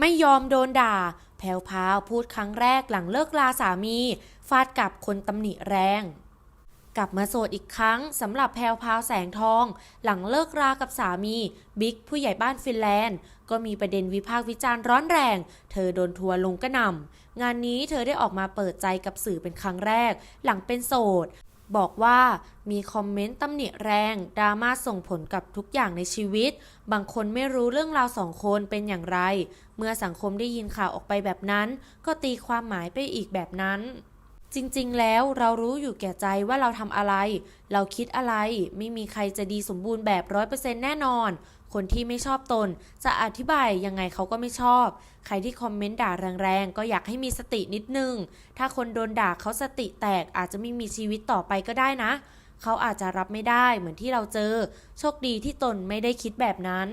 ไม่ยอมโดนด่า แพรวพาวพูดครั้งแรกหลังเลิกลาสามี ฟาดกับคนตำหนิแรง กลับมาโสดอีกครั้งสำหรับแพรวพาวแสงทอง หลังเลิกรากับสามี บิ๊กผู้ใหญ่บ้านฟินแลนด์ ก็มีประเด็นวิพากษ์วิจารณ์ร้อนแรง เธอโดนทัวลงกระหน่ำงานนี้เธอได้ออกมาเปิดใจกับสื่อเป็นครั้งแรก หลังเป็นโสด บอกว่ามีคอมเมนต์ตำหนิแรงดราม่าส่งผลกับทุกอย่างในชีวิต บางคนไม่รู้เรื่องราวสองคนเป็นอย่างไร เมื่อสังคมได้ยินข่าวออกไปแบบนั้น ก็ตีความหมายไปอีกแบบนั้น จริงๆ แล้วเรารู้อยู่แก่ใจว่าเราทำอะไร เราคิดอะไร ไม่มีใครจะดีสมบูรณ์แบบร้อยเปอร์เซ็นต์แน่นอน คนที่ไม่ชอบตน จะอธิบายยังไงเขาก็ไม่ชอบ ใครที่คอมเมนต์ด่าแรงๆ ก็อยากให้มีสตินิดนึง ถ้าคนโดนด่าเขาสติแตกอาจจะไม่มีชีวิตต่อไปก็ได้นะ เขาอาจจะรับไม่ได้เหมือนที่เราเจอ โชคดีที่ตนไม่ได้คิดแบบนั้น